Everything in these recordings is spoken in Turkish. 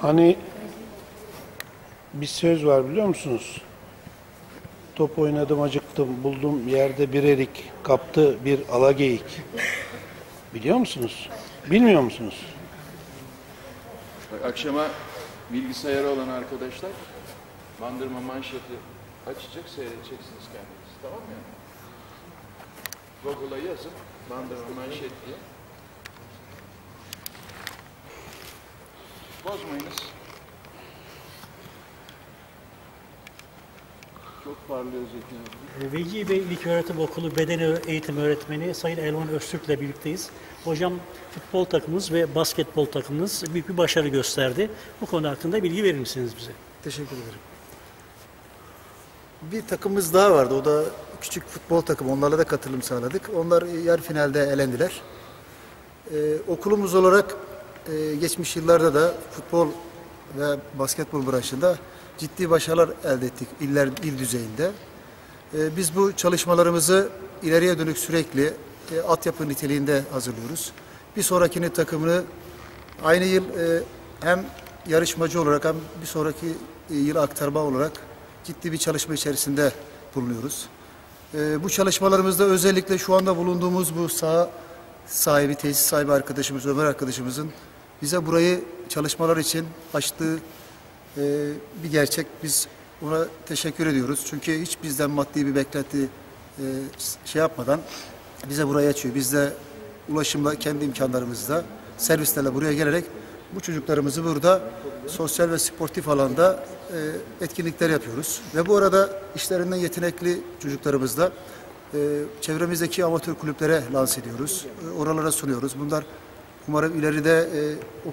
Hani bir söz var biliyor musunuz? Top oynadım acıktım buldum yerde bir erik kaptı bir alageyik. Biliyor musunuz? Bilmiyor musunuz? Bak, Akşama bilgisayarı olan arkadaşlar bandırma manşeti açacak seyredeceksiniz kendiniz. Tamam mı? Google'a yazın bandırma manşet diye. Bozmayınız. Çok parlıyor Zeki abi. Veci Bey İlköğretim Okulu Beden Eğitim Öğretmeni Sayın Elvan Öztürk ile birlikteyiz. Hocam futbol takımımız ve basketbol takımımız büyük bir başarı gösterdi. Bu konu hakkında bilgi verir misiniz bize? Teşekkür ederim. Bir takımımız daha vardı. O da küçük futbol takımı. Onlarla da katılım sağladık. Onlar yarı finalde elendiler. Ee, okulumuz olarak e, geçmiş yıllarda da futbol ve basketbol branşında ciddi başarılar elde ettik iller il düzeyinde. Ee, biz bu çalışmalarımızı ileriye dönük sürekli e, altyapı niteliğinde hazırlıyoruz. Bir sonrakini takımını aynı yıl e, hem yarışmacı olarak hem bir sonraki e, yıl aktarma olarak ciddi bir çalışma içerisinde bulunuyoruz. E, bu çalışmalarımızda özellikle şu anda bulunduğumuz bu saha sahibi, tesis sahibi arkadaşımız, Ömer arkadaşımızın bize burayı çalışmalar için açtığı e, bir gerçek. Biz ona teşekkür ediyoruz. Çünkü hiç bizden maddi bir beklenti e, şey yapmadan bize burayı açıyor. Biz de ulaşımla kendi imkanlarımızla servislerle buraya gelerek bu çocuklarımızı burada sosyal ve sportif alanda e, etkinlikler yapıyoruz. Ve bu arada işlerinden yetenekli çocuklarımızla e, çevremizdeki amatör kulüplere lanse ediyoruz. E, oralara sunuyoruz. Bunlar umarım ileride e, o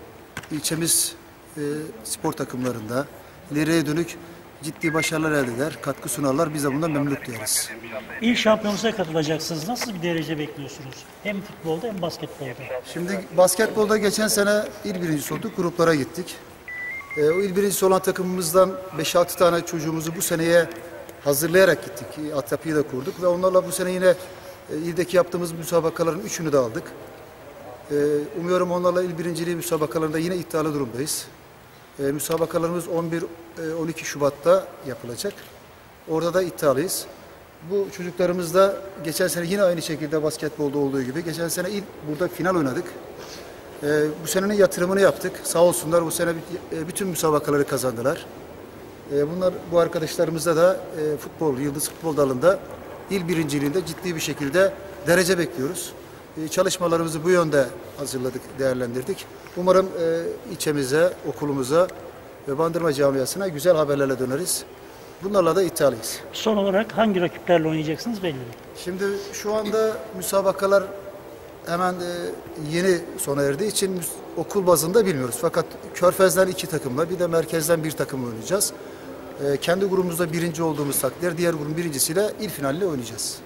ilçemiz e, spor takımlarında ileriye dönük ciddi başarılar elde eder, katkı sunarlar. Biz de bundan memnunluk duyarız. İl şampiyonasına katılacaksınız. Nasıl bir derece bekliyorsunuz? Hem futbolda hem basketbolda. Şimdi basketbolda geçen sene il birincisi olduk, gruplara gittik. Ee, o il birincisi olan takımımızdan 5-6 tane çocuğumuzu bu seneye hazırlayarak gittik. Altyapıyı da kurduk ve onlarla bu sene yine e, ildeki yaptığımız müsabakaların üçünü de aldık. Ee, umuyorum onlarla il birinciliği müsabakalarında yine iddialı durumdayız. Ee, müsabakalarımız 11-12 Şubat'ta yapılacak. Orada da iddialıyız. Bu çocuklarımız da geçen sene yine aynı şekilde basketbolda olduğu gibi geçen sene ilk burada final oynadık. Ee, bu senenin yatırımını yaptık. Sağ olsunlar bu sene e, bütün müsabakaları kazandılar. Ee, bunlar bu arkadaşlarımızda da e, futbol, yıldız futbol dalında il birinciliğinde ciddi bir şekilde derece bekliyoruz. Ee, çalışmalarımızı bu yönde hazırladık, değerlendirdik. Umarım e, ilçemize, okulumuza ve Bandırma camiasına güzel haberlerle döneriz. Bunlarla da iddialıyız. Son olarak hangi rakiplerle oynayacaksınız belli mi? Şimdi şu anda müsabakalar hemen e, yeni sona erdiği için okul bazında bilmiyoruz. Fakat Körfez'den iki takımla bir de merkezden bir takımla oynayacağız. E, kendi grubumuzda birinci olduğumuz takdirde diğer grubun birincisiyle il finaliyle oynayacağız.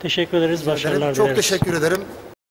Teşekkür ederiz. Başarılar Çok dileriz. teşekkür ederim.